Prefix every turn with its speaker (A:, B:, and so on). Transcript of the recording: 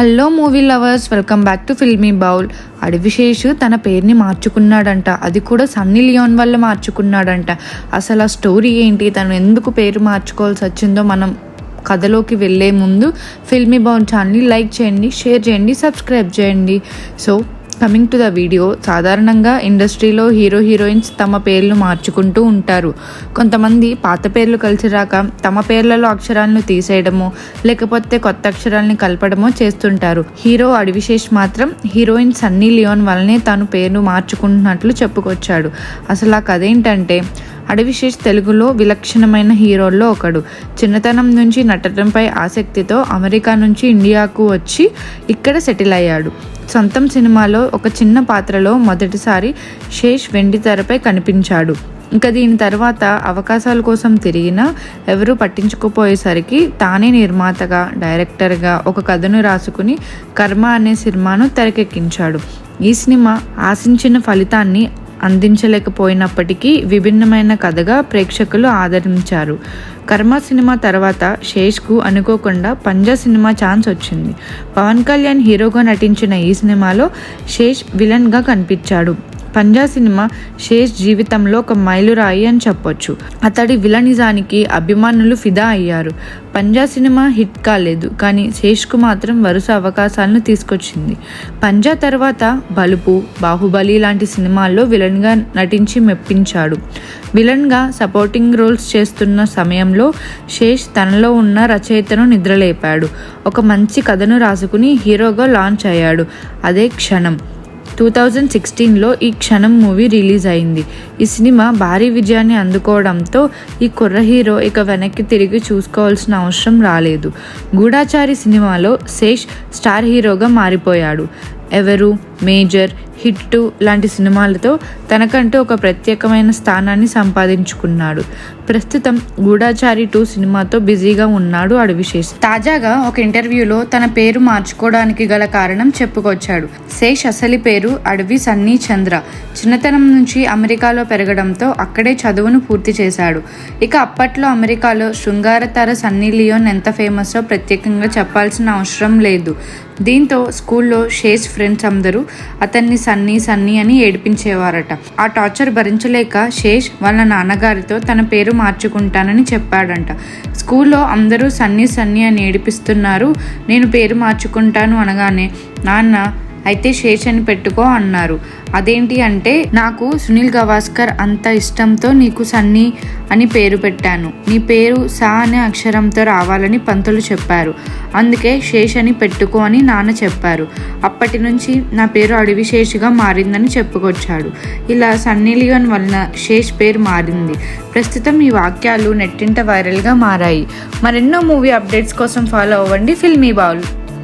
A: Hello movie lovers welcome back to Filmy Bowl Adivi Sesh తన పేరుని మార్చుకున్నాడంట. అది కూడా సన్నీ లియోన్ వల్ల మార్చుకున్నాడంట. అసలు ఆ స్టోరీ ఏంటి? తను ఎందుకు పేరు మార్చుకోవాల్సి వచ్చిందో మనం కథలోకి వెళ్ళే ముందు ఫిల్మీ బౌల్ ఛానల్ని లైక్ చేయండి షేర్ చేయండి సబ్స్క్రైబ్ చేయండి. So coming to the video సాధారణంగా ఇండస్ట్రీలో హీరో హీరోయిన్స్ తమ పేర్లు మార్చుకుంటూ ఉంటారు. కొంతమంది పాత పేర్లు కలిసి రాక తమ పేర్లలో అక్షరాలను తీసేయడమో లేకపోతే కొత్త అక్షరాలని కలపడమో చేస్తుంటారు. హీరో అడివిశేష్ మాత్రం హీరోయిన్ సన్నీ లియోన్ వల్లనే తను పేరు మార్చుకుంటున్నట్లు చెప్పుకొచ్చాడు. అసలు ఆ కథ ఏంటంటే అడవిశేష్ తెలుగులో విలక్షణమైన హీరోల్లో ఒకడు. చిన్నతనం నుంచి నటనపై ఆసక్తితో అమెరికా నుంచి ఇండియాకు వచ్చి ఇక్కడ సెటిల్ అయ్యాడు. సొంతం సినిమాలో ఒక చిన్న పాత్రలో మొదటిసారి శేష్ వెండి తెరపై కనిపించాడు. ఇంకా దీని తర్వాత అవకాశాల కోసం తిరిగినా ఎవరూ పట్టించుకోపోయేసరికి తానే నిర్మాతగా డైరెక్టర్గా ఒక కథను రాసుకుని కర్మ అనే సినిమాను తెరకెక్కించాడు. ఈ సినిమా ఆశించిన ఫలితాన్ని అందించలేకపోయినప్పటికీ విభిన్నమైన కథగా ప్రేక్షకులు ఆదరించారు. కర్మ సినిమా తర్వాత శేష్కు అనుకోకుండా పంజా సినిమా ఛాన్స్ వచ్చింది. పవన్ కళ్యాణ్ హీరోగా నటించిన ఈ సినిమాలో శేష్ విలన్గా కనిపించాడు. పంజా సినిమా శేష్ జీవితంలో ఒక మైలురాయి అని చెప్పొచ్చు. అతడి విలనిజానికి అభిమానులు ఫిదా అయ్యారు. పంజా సినిమా హిట్ కాలేదు కానీ శేష్కు మాత్రం వరుస అవకాశాలను తీసుకొచ్చింది. పంజా తర్వాత బలుపు బాహుబలి లాంటి సినిమాల్లో విలన్గా నటించి మెప్పించాడు. విలన్గా సపోర్టింగ్ రోల్స్ చేస్తున్న సమయంలో శేష్ తనలో ఉన్న రచయితను నిద్రలేపాడు. ఒక మంచి కథను రాసుకుని హీరోగా లాంచ్ అయ్యాడు. అదే క్షణం. టూ థౌజండ్ సిక్స్టీన్లో ఈ క్షణం మూవీ రిలీజ్ అయింది. ఈ సినిమా భారీ విజయాన్ని అందుకోవడంతో ఈ కుర్ర హీరో ఇక వెనక్కి తిరిగి చూసుకోవాల్సిన అవసరం రాలేదు. గూఢాచారి సినిమాలో శేష్ స్టార్ హీరోగా మారిపోయాడు. ఎవరు మేజర్ హిట్ లాంటి సినిమాలతో తనకంటూ ఒక ప్రత్యేకమైన స్థానాన్ని సంపాదించుకున్నాడు. ప్రస్తుతం గూఢాచారి టూ సినిమాతో బిజీగా ఉన్నాడు అడవిశేష్ తాజాగా ఒక ఇంటర్వ్యూలో తన పేరు మార్చుకోవడానికి గల కారణం చెప్పుకొచ్చాడు. శేష్ అసలి పేరు అడవి సన్నీ చంద్ర. చిన్నతనం నుంచి అమెరికాలో పెరగడంతో అక్కడే చదువును పూర్తి చేశాడు. ఇక అప్పట్లో అమెరికాలో శృంగారతార సన్నీ లియోన్ ఎంత ఫేమస్ో ప్రత్యేకంగా చెప్పాల్సిన అవసరం లేదు. దీంతో స్కూల్లో షేష్ ఫ్రెండ్స్ అందరూ అతన్ని సన్నీ సన్నీ అని ఏడిపించేవారట. ఆ టార్చర్ భరించలేక శేష్ వాళ్ళ నాన్నగారితో తన పేరు మార్చుకుంటానని చెప్పాడంట. స్కూల్లో అందరూ సన్నీ సన్నీ అని ఏడిపిస్తున్నారు నేను పేరు మార్చుకుంటాను అనగానే నాన్న అయితే శేష్ అని పెట్టుకో అన్నారు. అదేంటి అంటే నాకు సునీల్ గవాస్కర్ అంత ఇష్టంతో నీకు సన్నీ అని పేరు పెట్టాను. నీ పేరు సా అనే అక్షరంతో రావాలని పంతులు చెప్పారు. అందుకే శేష్ అని పెట్టుకో అని నాన్న చెప్పారు. అప్పటి నుంచి నా పేరు అడవి శేషిగా మారిందని చెప్పుకొచ్చాడు. ఇలా సన్నీ లియోన్ వలన శేష్ పేరు మారింది. ప్రస్తుతం ఈ వాక్యాలు నెట్టింట వైరల్గా మారాయి. మరెన్నో మూవీ అప్డేట్స్ కోసం ఫాలో అవ్వండి ఫిల్మీ బావులు